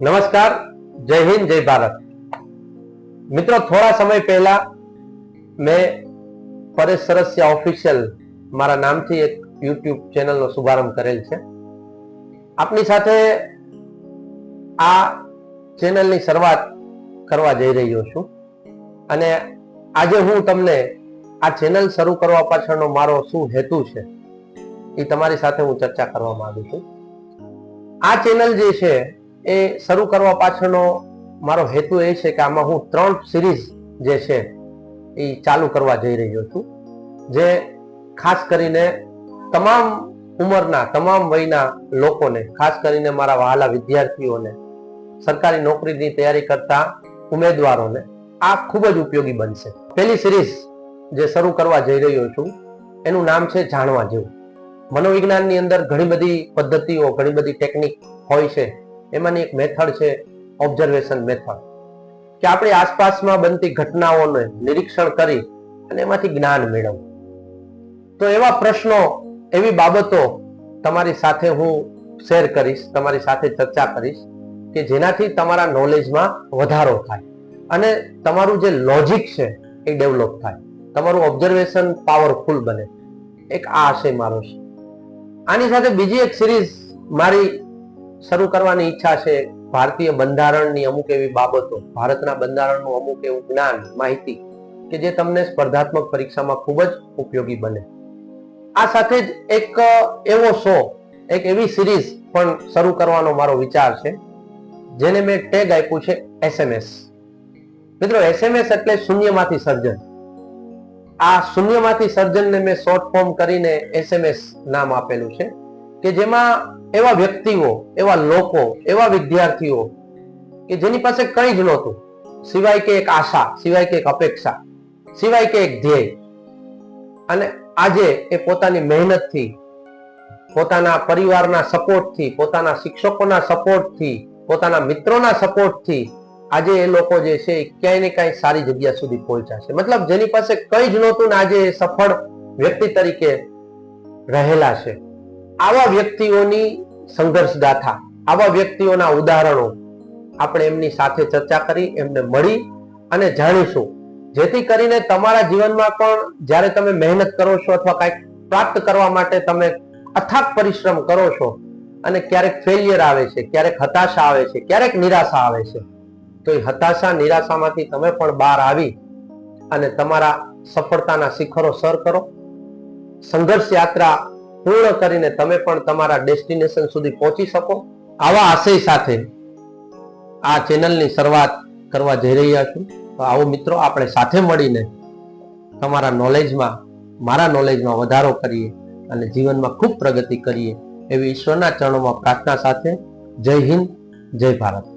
નમસ્કાર, જય હિન્દ, જય ભારત. મિત્રો, થોડા સમય પહેલા મેં પરેશ સરસિયા ઓફિશિયલ મારા નામથી એક યુટ્યુબ ચેનલનો શુભારંભ કરેલ છે. આપની સાથે આ ચેનલની શરૂઆત કરવા જઈ રહ્યો છું અને આજે હું તમને આ ચેનલ શરૂ કરવા પાછળનો મારો શું હેતુ છે એ તમારી સાથે હું ચર્ચા કરવા માંગુ છું. આ ચેનલ જે છે એ શરૂ કરવા પાછળનો મારો હેતુ એ છે કે આમાં હું ત્રણ સિરીઝ જે છે એ ચાલુ કરવા જઈ રહ્યો છું. જે ખાસ કરીને તમામ ઉંમરના, તમામ વયના લોકોને, ખાસ કરીને મારા વહાલા વિદ્યાર્થીઓને, સરકારી નોકરીની તૈયારી કરતા ઉમેદવારોને આ ખૂબ જ ઉપયોગી બનશે. પહેલી સિરીઝ જે શરૂ કરવા જઈ રહ્યો છું, એનું નામ છે જાણવા જેવું. મનોવિજ્ઞાનની અંદર ઘણી બધી પદ્ધતિઓ, ઘણી બધી ટેકનિક હોય છે. એમાંની એક મેથડ છે ઓબ્ઝર્વેશન મેથડ કે આપણી આસપાસમાં બનતી ઘટનાઓને નિરીક્ષણ કરી અને એમાંથી જ્ઞાન મેળવવું. તો એવા પ્રશ્નો, એવી બાબતો તમારી સાથે હું શેર કરીશ, તમારી સાથે ચર્ચા કરીશ કે જેનાથી તમારા નોલેજમાં વધારો થાય અને તમારું જે લોજિક છે એ ડેવલપ થાય. તમારું ઓબ્ઝર્વેશન પાવરફુલ બને. એક આ આશય મારો છે આની સાથે બીજી એક સિરીઝ મારી શરૂ કરવાની ઈચ્છા છે ભારતીય બંધારણની અમુક એવી બાબતો, ભારતના બંધારણનું અમુક એવું જ્ઞાન, માહિતી કે જે તમને સ્પર્ધાત્મક પરીક્ષામાં ખૂબ જ ઉપયોગી બને. આ સાથે જ એક એવો શો એક એવી સિરીઝ પણ શરૂ કરવાનો મારો વિચાર છે, જેને મેં ટેગ આપ્યું છે એસએમએસ મિત્રો એસએમએસ એટલે શૂન્યમાંથી સર્જન. આ શૂન્યમાંથી સર્જનને મેં શોર્ટ ફોર્મ કરીને એસએમએસ નામ આપેલું છે. કે જેમાં એવા વ્યક્તિઓ, એવા લોકો, એવા વિદ્યાર્થીઓ કે જેની પાસે કંઈ જ નહોતું. સિવાય કે એક આશા, સિવાય કે એક અપેક્ષા, સિવાય કે એક ધ્યેય. અને આજે એ પોતાની મહેનતથી, પોતાના પરિવારના સપોર્ટથી, પોતાના શિક્ષકોના સપોર્ટથી, પોતાના મિત્રોના સપોર્ટથી આજે એ લોકો જે છે એ ક્યાંય ને ક્યાંય સારી જગ્યા સુધી પહોંચ્યા મતલબ જેની પાસે કંઈ જ નહોતું ને આજે એ સફળ વ્યક્તિ તરીકે રહેલા છે. આવા વ્યક્તિઓની સંઘર્ષ ગાથા આવા વ્યક્તિઓના ઉદાહરણો આપણે એમની સાથે ચર્ચા કરી, એમને મળી અને જાણીશું. જેથી કરીને તમારા જીવનમાં પણ જ્યારે તમે મહેનત કરો છો અથવા કંઈક પ્રાપ્ત કરવા માટે તમે અથાક પરિશ્રમ કરો છો અને ક્યારેક ફેલિયર આવે છે, ક્યારેક હતાશા આવે છે, ક્યારેક નિરાશા આવે છે, તો એ હતાશા, નિરાશામાંથી તમે પણ બહાર આવી અને તમારા સફળતાના શિખરો સર કરો. સંઘર્ષ યાત્રા પૂર્ણ કરીને તમે પણ તમારા ડેસ્ટિનેશન સુધી પહોંચી શકો. આવા આશય સાથે આ ચેનલની શરૂઆત કરવા જઈ રહ્યા છું. તો આવો મિત્રો, આપણે સાથે મળીને તમારા નોલેજમાં મારા નોલેજમાં વધારો કરીએ અને જીવનમાં ખૂબ પ્રગતિ કરીએ એવી ઈશ્વરના ચરણોમાં પ્રાર્થના સાથે જય હિન્દ, જય ભારત.